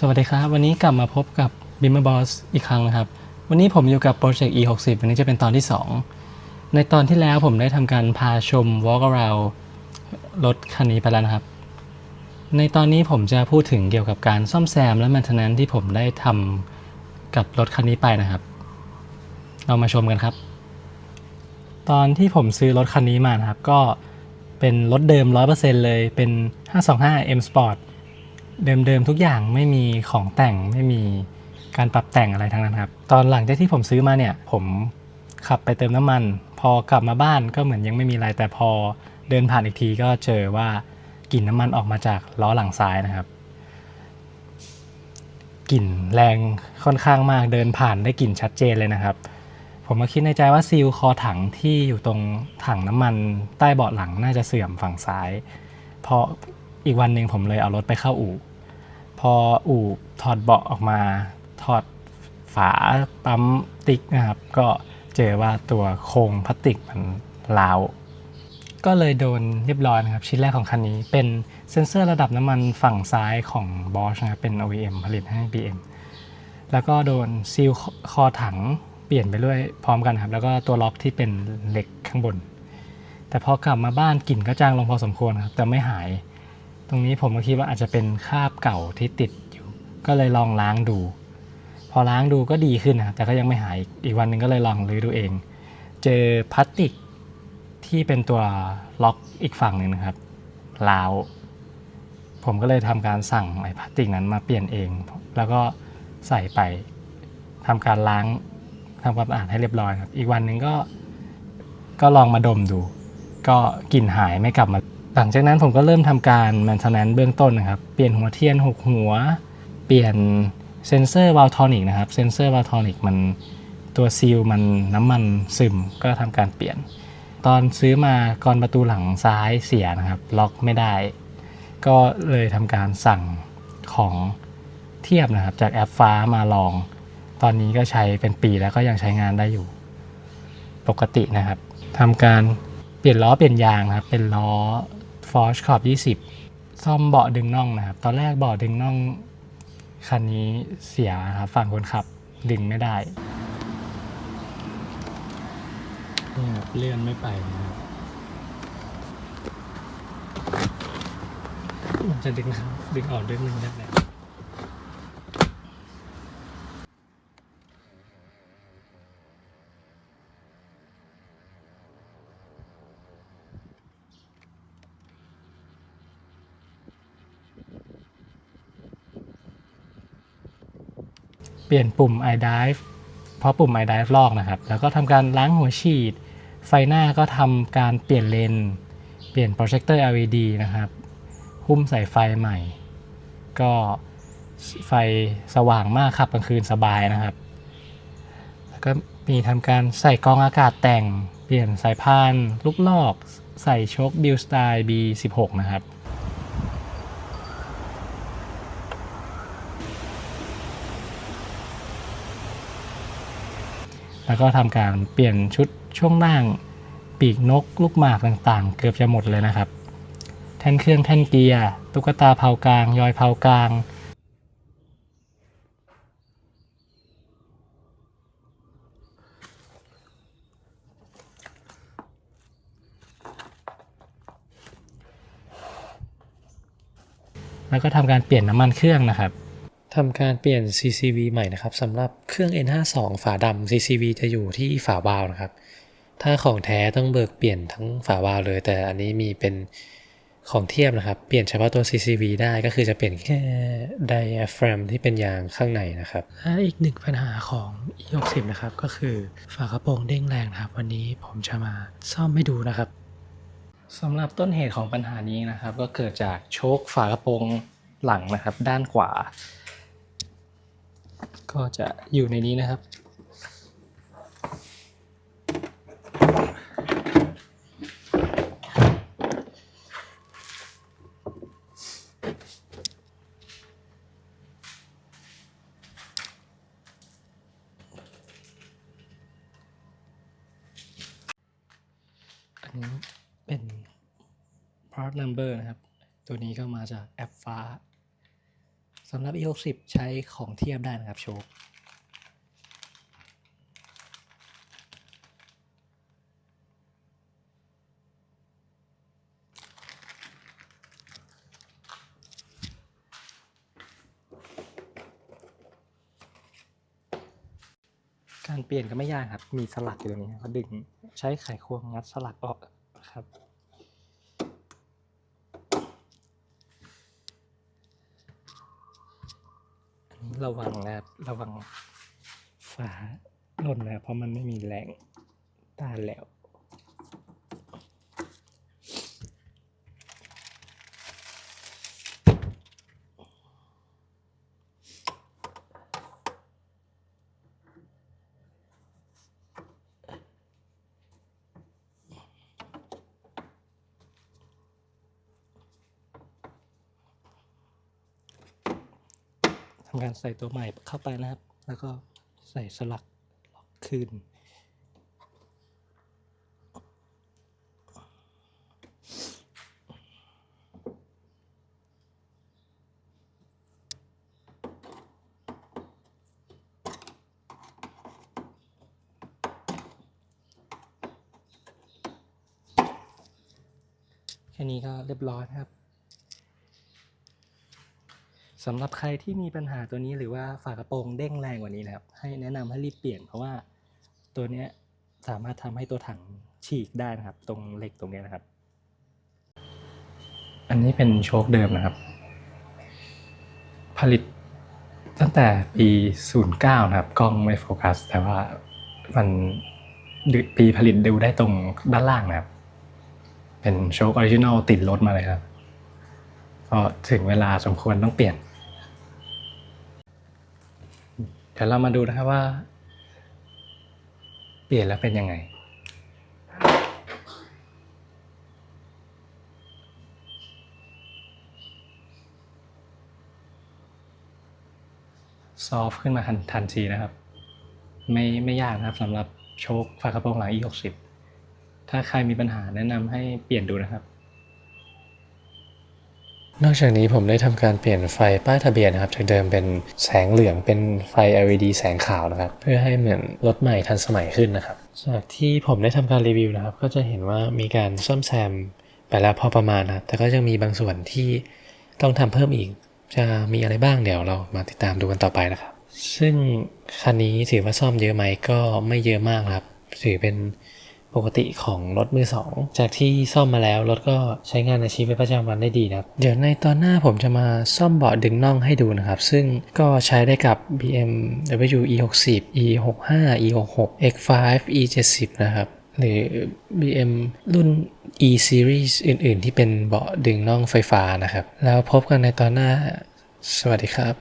สวัสดีครับ วันนี้กลับมาพบกับ b i m m e r Boss อีกครั้งนะครับ วันนี้ผมอยู่กับโปรเจกต์ E60 วันนี้จะเป็นตอนที่ 2 ในตอนที่แล้วผมได้ทำการพาชม walk around รถคันนี้ไปแล้วนะครับ ในตอนนี้ผมจะพูดถึงเกี่ยวกับการซ่อมแซมและ maintenance ที่ผมได้ทำกับรถคันนี้ไปนะครับ เรามาชมกันครับ ตอนที่ผมซื้อรถคันนี้มานะครับ ก็เป็นรถเดิม 100%เลยเป็น 525 M Sport เดิมๆทุกอย่างไม่มีของแต่งไม่มีการปรับแต่งอะไรทั้งนั้นครับ ตอนหลังจากที่ผมซื้อมาเนี่ย ผมขับไปเติมน้ำมัน พอกลับมาบ้านก็เหมือนยังไม่มีอะไร แต่พอเดินผ่านอีกทีก็เจอว่ากลิ่นน้ำมันออกมาจากล้อหลังซ้ายนะครับกลิ่นแรงค่อนข้างมากเดินผ่านได้กลิ่นชัดเจนเลยนะครับ ผมก็คิดในใจว่าซีลคอถังที่อยู่ตรงถังน้ำมันใต้เบาะหลังน่าจะเสื่อมฝั่งซ้าย เพอ อีกวันหนึ่งผมเลยเอารถไปเข้าอู่ พออู่ถอดเบาะออกมา ถอดฝาปั๊มติ๊กนะครับ ก็เจอว่าตัวโครงพลาสติกมันร้าวก็เลยโดนเรียบร้อยนะครับ ชิ้นแรกของคันนี้เป็นเซ็นเซอร์ระดับน้ำมันฝั่งซ้ายของ Bosch นะครับเป็น OEM ผลิตให้ BM แล้วก็โดนซีลคอถังเปลี่ยนไปด้วยพร้อมกันครับ แล้วก็ตัวล็อกที่เป็นเหล็กข้างบน แต่พอกลับมาบ้านกลิ่นก็จางลงพอสมควรครับ แต่ไม่หาย ตรงนี้ผมก็คิดว่าอาจจะเป็นคราบเก่าที่ติดอยู่ ก็เลยลองล้างดู พอล้างดูก็ดีขึ้นนะครับแต่ก็ยังไม่หายอีกวันหนึ่งก็เลยลองรื้อดูเอง เจอพลาสติกที่เป็นตัวล็อกอีกฝั่งหนึ่งนะครับล้าวผมก็เลยทำการสั่งไอ้พลาสติกนั้นมาเปลี่ยนเอง แล้วก็ใส่ไปทำการล้างทำความสะอาดให้เรียบร้อยครับ อีกวันหนึ่งก็ก็ลองมาดมดู ก็กลิ่นหายไม่กลับมา หลังจากนั้นผมก็เริ่มทำการ maintenance เบื้องต้นนะครับ เปลี่ยนหัวเทียนหกหัว เปลี่ยนเซนเซอร์วาลทอนิกนะครับ เซนเซอร์วาลทอนิกมันตัวซีลมันน้ำมันซึมก็ทำการเปลี่ยน ตอนซื้อมากรอนประตูหลังซ้ายเสียนะครับ ล็อกไม่ได้ ก็เลยทำการสั่งของเทียบนะครับ จากแอปฟ้ามาลอง ตอนนี้ก็ใช้เป็นปีแล้วก็ยังใช้งานได้อยู่ ปกตินะครับทำการเปลี่ยนล้อเปลี่ยนยางนะครับ เป็นล้อ Forge ขอบ 20 ซ่อมเบาะดึงน่องนะครับ ตอนแรกเบาะดึงน่องคันนี้เสียครับฝั่งคนขับดึงไม่ได้นี่ครับเลื่อนไม่ไปนะครับมันจะดึงดึงออกด้วยมือได้ไหม เปลี่ยนปุ่ม i dive เพราะปุ่ม i dive ลอกนะครับ แล้วก็ทำการล้างหัวฉีด ไฟหน้าก็ทำการเปลี่ยนเลน เปลี่ยนโปรเจคเตอร์ LED นะครับหุ้มใส่ไฟใหม่ ก็ไฟสว่างมากครับกลางคืนสบายนะครับ แล้วก็มีทำการใส่กรองอากาศแต่ง เปลี่ยนสายพาน ลูกลอก ใส่โชคบิลสไตล์ B16 นะครับ แล้วก็ทำการเปลี่ยนชุดช่วงล่าง ปีกนกลูกหมากต่างๆ เกือบจะหมดเลยนะครับ แท่นเครื่องแท่นเกียร์ ตุ๊กตาเผากลาง ยอยเผากลาง แล้วก็ทำการเปลี่ยนน้ำมันเครื่องนะครับ ทำการเปลี่ยน CCV ใหม่นะครับสำหรับเครื่อง N52 ฝาดำ CCV จะอยู่ที่ฝาวาล์วนะครับ ถ้าของแท้ต้องเบิกเปลี่ยนทั้งฝาวาล์วเลย แต่อันนี้มีเป็นของเทียบนะครับ เปลี่ยนเฉพาะตัว CCV ได้ก็คือจะเปลี่ยนแค่ diaphragm ที่เป็นยางข้างในนะครับ และอีกหนึ่งปัญหาของ E60 นะครับ ก็คือฝากระโปรงเด้งแรงนะครับ วันนี้ผมจะมาซ่อมให้ดูนะครับสำหรับต้นเหตุของปัญหานี้นะครับ ก็เกิดจากโชคฝากระโปรงหลังนะครับ ด้านขวา ก็จะอยู่ในนี้นะครับ อันนี้เป็น part number นะครับ ตัวนี้ก็มาจากแอปฟ้า สำหรับ E60 ใช้ของเทียบได้นะครับโชคการเปลี่ยนก็ไม่ยากครับ มีสลักอยู่ตรงนี้ก็ดึงใช้ไขควงงัดสลักออกครับ อันนี้ ระวังนะครับระวังฝาหล่นนะเพราะมันไม่มีแรงต้านแล้วำการใส่ตัวใหม่เข้าไปนะครับ แล้วก็ใส่สลักล็อกคืนแค่นี้ก็เรียบร้อยนะครับ สำหรับใครที่มีปัญหาตัวนี้หรือว่าฝากระโปรงเด้งแรงกว่านี้นะครับ ให้แนะนำให้รีบเปลี่ยนเพราะว่าตัวนี้สามารถทำให้ตัวถังฉีกได้นะครับ ตรงเหล็กตรงนี้นะครับ อันนี้เป็นโชคเดิมนะครับ ผลิตตั้งแต่ปี 09 นะครับ กล้องไม่โฟกัส แต่ว่ามันปีผลิตดูได้ตรงด้านล่างนะครับ เป็นโชคออริจินอลติดรถมาเลยครับ ก็ถึงเวลาสมควรต้องเปลี่ยน เดี๋ยวเรามาดูนะครับว่า เปลี่ยนแล้วเป็นยังไง ซอฟต์ขึ้นมาทันทันทีนะครับ ไม่ไม่ยากนะครับสำหรับโชคฝากระโปรงหลัง E60 ถ้าใครมีปัญหาแนะนำให้เปลี่ยนดูนะครับ นอกจากนี้ผมได้ทำการเปลี่ยนไฟป้ายทะเบียนนะครับ จากเดิมเป็นแสงเหลืองเป็นไฟ LED แสงขาวนะครับ เพื่อให้เหมือนรถใหม่ทันสมัยขึ้นนะครับ จากที่ผมได้ทำการรีวิวนะครับ ก็จะเห็นว่ามีการซ่อมแซมไปแล้วพอประมาณนะครับ แต่ก็ยังมีบางส่วนที่ต้องทำเพิ่มอีก จะมีอะไรบ้างเดี๋ยวเรามาติดตามดูกันต่อไปนะครับ ซึ่งคันนี้ถือว่าซ่อมเยอะไหมก็ไม่เยอะมากครับ ถือเป็น ปกติของรถมือสองจากที่ซ่อมมาแล้วรถก็ใช้งานในชีวิตประจำวันได้ดีนะครับเดี๋ยวในตอนหน้าผมจะมาซ่อมเบาะดึงน่องให้ดูนะครับ ซึ่งก็ใช้ได้กับ BMW E60 E65 E66 X5 E70 นะครับหรือ BM รุ่น E Series อื่น ๆ ที่เป็นเบาะดึงน่องไฟฟ้านะครับ แล้วพบกันในตอนหน้า สวัสดีครับ